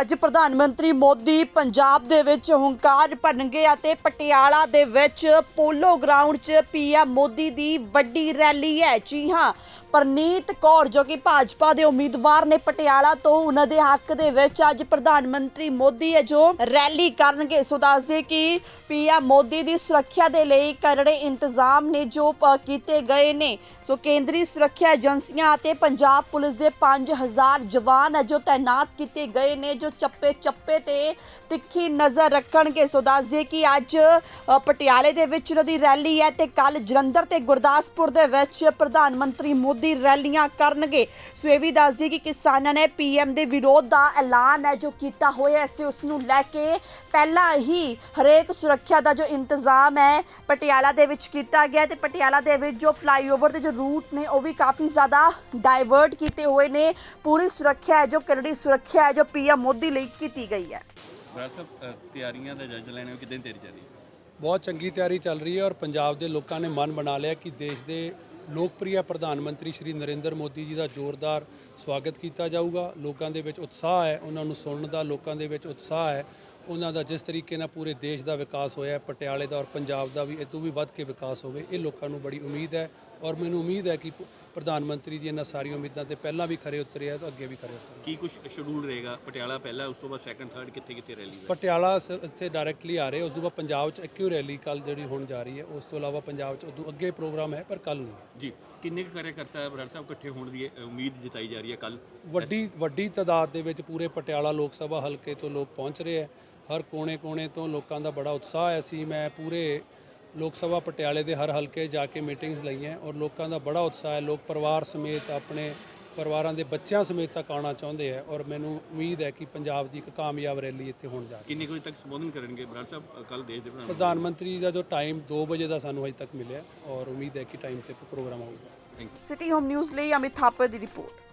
ਅੱਜ ਪ੍ਰਧਾਨ ਮੰਤਰੀ ਮੋਦੀ ਪੰਜਾਬ ਦੇ ਵਿੱਚ ਹੰਕਾਰ ਭਰਨਗੇ ਅਤੇ ਪਟਿਆਲਾ ਦੇ ਵਿੱਚ ਪੋਲੋ ਗਰਾਊਂਡ 'ਚ ਪੀਐਮ ਮੋਦੀ ਦੀ ਵੱਡੀ ਰੈਲੀ ਹੈ। ਜੀ ਹਾਂ, ਪਰਨੀਤ ਕੌਰ ਜੋ ਕਿ ਭਾਜਪਾ ਦੇ ਉਮੀਦਵਾਰ ਨੇ ਪਟਿਆਲਾ ਤੋਂ, ਉਹਨਾਂ ਦੇ ਹੱਕ ਦੇ ਵਿੱਚ ਅੱਜ ਪ੍ਰਧਾਨ ਮੰਤਰੀ ਮੋਦੀ ਹੈ ਜੋ ਰੈਲੀ ਕਰਨਗੇ। ਸੋ ਦੱਸਦੇ ਕਿ ਪੀਐਮ ਮੋਦੀ ਦੀ ਸੁਰੱਖਿਆ ਦੇ ਲਈ ਕਰੜੇ ਇੰਤਜ਼ਾਮ ਨੇ ਜੋ ਕੀਤੇ ਗਏ ਨੇ। ਸੋ ਕੇਂਦਰੀ ਸੁਰੱਖਿਆ ਏਜੰਸੀਆਂ ਅਤੇ ਪੰਜਾਬ ਪੁਲਿਸ ਦੇ 5000 ਜਵਾਨ ਹੈ ਜੋ ਤਾਇਨਾਤ ਕੀਤੇ ਗਏ ਨੇ, ਜੋ ਚੱਪੇ ਚੱਪੇ ਤੇ ਤਿੱਖੀ ਨਜ਼ਰ ਰੱਖਣਗੇ। ਸੋ ਦੱਸਦੇ ਕਿ ਅੱਜ ਪਟਿਆਲੇ ਦੇ ਵਿੱਚ ਉਹਨਾਂ ਦੀ ਰੈਲੀ ਹੈ ਤੇ ਕੱਲ ਜਲੰਧਰ ਤੇ ਗੁਰਦਾਸਪੁਰ ਦੇ ਵਿੱਚ ਪ੍ਰਧਾਨ ਮੰਤਰੀ ਮੋਦੀ ਰੈਲੀਆਂ ਕਰਨਗੇ। ਸੋ ਇਹ ਵੀ ਦੱਸਦੀ ਕਿ ਕਿਸਾਨਾਂ ਨੇ ਪੀਐਮ ਦੇ ਵਿਰੋਧ ਦਾ ਐਲਾਨ ਹੈ, ਜੋ ਕੀਤਾ ਹੋਇਆ ਸੀ ਉਸ ਨੂੰ ਲੈ ਕੇ ਪਹਿਲਾਂ ਹੀ ਹਰੇਕ ਸੁਰੱਖਿਆ ਦਾ ਜੋ ਇੰਤਜ਼ਾਮ ਹੈ, ਪਟਿਆਲਾ ਦੇ ਵਿੱਚ ਕੀਤਾ ਗਿਆ ਤੇ ਪਟਿਆਲਾ ਦੇ ਵਿੱਚ ਜੋ ਫਲਾਈਓਵਰ ਦੇ ਜੋ ਰੂਟ ਨੇ, ਉਹ ਵੀ ਕਾਫੀ ਜ਼ਿਆਦਾ ਡਾਇਵਰਟ ਕੀਤੇ ਹੋਏ ਨੇ। ਪੂਰੀ ਸੁਰੱਖਿਆ ਹੈ ਜੋ ਕਰੜੀ ਸੁਰੱਖਿਆ ਹੈ ਜੋ ਪੀਐਮ ਮੋਦੀ ਲਈ ਕੀਤੀ ਗਈ ਹੈ। ਬਰਾੜ ਸਾਹਿਬ ਅ, ਤਿਆਰੀਆਂ ਦਾ ਜਾਇਜ਼ਾ ਲੈਣੇ ਕਿਦਾਂ ਤਿਆਰੀ ਚੱਲ ਰਹੀ ਹੈ? ਬਹੁਤ ਚੰਗੀ ਤਿਆਰੀ ਚੱਲ ਰਹੀ ਹੈ ਔਰ ਪੰਜਾਬ ਦੇ ਲੋਕਾਂ ਨੇ ਮਨ ਬਣਾ ਲਿਆ ਕਿ ਦੇਸ਼ ਦੇ ਲੋਕਪ੍ਰਿਯ ਪ੍ਰਧਾਨ ਮੰਤਰੀ ਸ਼੍ਰੀ ਨਰਿੰਦਰ ਮੋਦੀ ਜੀ ਦਾ ਜ਼ੋਰਦਾਰ ਸਵਾਗਤ ਕੀਤਾ ਜਾਊਗਾ। ਲੋਕਾਂ ਦੇ ਵਿੱਚ ਉਤਸ਼ਾਹ ਹੈ ਉਹਨਾਂ ਨੂੰ ਸੁਣਨ ਦਾ ਲੋਕਾਂ ਦੇ ਵਿੱਚ ਉਤਸ਼ਾਹ ਹੈ। ਉਹਨਾਂ ਦਾ ਜਿਸ ਤਰੀਕੇ ਨਾਲ ਪੂਰੇ ਦੇਸ਼ ਦਾ ਵਿਕਾਸ ਹੋਇਆ ਹੈ, ਪਟਿਆਲੇ ਦਾ ਔਰ ਪੰਜਾਬ ਦਾ ਵੀ ਇਹ ਤੋਂ ਵੀ ਵੱਧ ਕੇ ਵਿਕਾਸ ਹੋਵੇ ਇਹ ਲੋਕਾਂ ਨੂੰ ਬੜੀ ਉਮੀਦ ਹੈ। ਔਰ ਮੈਨੂੰ ਉਮੀਦ ਹੈ ਕਿ ਪ੍ਰਧਾਨ ਮੰਤਰੀ ਜੀ ਇਹਨਾਂ ਸਾਰੀਆਂ ਉਮੀਦਾਂ ਤੇ ਪਹਿਲਾਂ ਵੀ ਖਰੇ ਉਤਰੇ ਆ ਤਾਂ ਅੱਗੇ ਵੀ ਖਰੇ ਉਤਰੇ ਕੀ ਕੁਝ ਸ਼ਡਿਊਲ ਰਹੇਗਾ? ਪਟਿਆਲਾ ਪਹਿਲਾ ਉਸ ਤੋਂ ਬਾਅਦ ਸੈਕੰਡ ਥਰਡ ਕਿੱਥੇ ਕਿੱਥੇ ਰੈਲੀ ਹੈ ਪਟਿਆਲਾ ਸ- ਇੱਥੇ ਡਾਇਰੈਕਟਲੀ ਆ ਰਹੇ ਉਸ ਤੋਂ ਬਾਅਦ ਪੰਜਾਬ 'ਚ ਇੱਕੋ ਰੈਲੀ ਕੱਲ ਜਿਹੜੀ ਹੋਣ ਜਾ ਰਹੀ ਹੈ ਉਸ ਤੋਂ ਇਲਾਵਾ ਪੰਜਾਬ 'ਚ ਉਦੋਂ ਅੱਗੇ ਪ੍ਰੋਗਰਾਮ ਹੈ ਪਰ ਕੱਲ ਨਹੀਂ। ਜੀ ਕਿੰਨੇ ਕੁ ਕਾਰਜਕਰਤਾ ਬਰਾੜ ਸਾਹਿਬ ਇਕੱਠੇ ਹੋਣ ਦੀ ਉਮੀਦ ਜਤਾਈ ਜਾ ਰਹੀ ਹੈ ਕੱਲ ਵੱਡੀ ਵੱਡੀ ਤਾਦਾਦ ਦੇ ਵਿੱਚ ਪੂਰੇ ਪਟਿਆਲਾ ਲੋਕ ਸਭਾ ਹਲਕੇ ਤੋਂ ਲੋਕ ਪਹੁੰਚ ਰਹੇ ਹੈ। ਹਰ ਕੋਨੇ-ਕੋਨੇ ਤੋਂ ਲੋਕਾਂ ਦਾ ਬੜਾ ਉਤਸ਼ਾਹ ਹੈ ਸੀ ਮੈਂ ਪੂਰੇ ਲੋਕ ਸਭਾ ਪਟਿਆਲੇ ਦੇ ਹਰ ਹਲਕੇ ਜਾ ਕੇ ਮੀਟਿੰਗਸ ਲਈਆਂ ਔਰ ਲੋਕਾਂ ਦਾ ਬੜਾ ਉਤਸ਼ਾਹ ਹੈ। ਲੋਕ ਪਰਿਵਾਰ ਸਮੇਤ ਆਪਣੇ ਪਰਿਵਾਰਾਂ ਦੇ ਬੱਚਿਆਂ ਸਮੇਤ ਤੱਕ ਆਉਣਾ ਚਾਹੁੰਦੇ ਹੈ ਔਰ ਮੈਨੂੰ ਉਮੀਦ ਹੈ ਕਿ ਪੰਜਾਬ ਦੀ ਇੱਕ ਕਾਮਯਾਬ ਰੈਲੀ ਇੱਥੇ ਹੋਣ ਜਾ ਰਹੀ ਹੈ। ਕਿੰਨੇ ਕੁ ਵਜੇ ਤੱਕ ਸੰਬੋਧਨ ਕਰਨਗੇ? ਬਰਾੜ ਸਾਹਿਬ ਕੱਲ ਦੇਸ਼ ਦੇ ਪ੍ਰਧਾਨ ਪ੍ਰਧਾਨ ਮੰਤਰੀ ਦਾ ਜੋ ਟਾਈਮ 2 ਵਜੇ ਦਾ ਸਾਨੂੰ ਅਜੇ ਤੱਕ ਮਿਲਿਆ ਔਰ ਉਮੀਦ ਹੈ ਕਿ ਟਾਈਮ ਤੇ ਪ੍ਰੋਗਰਾਮ ਆਊਗਾ। Thank you city home news ਲਈ ਅਮਿਤ ਥਾਪਰ ਦੀ ਰਿਪੋਰਟ।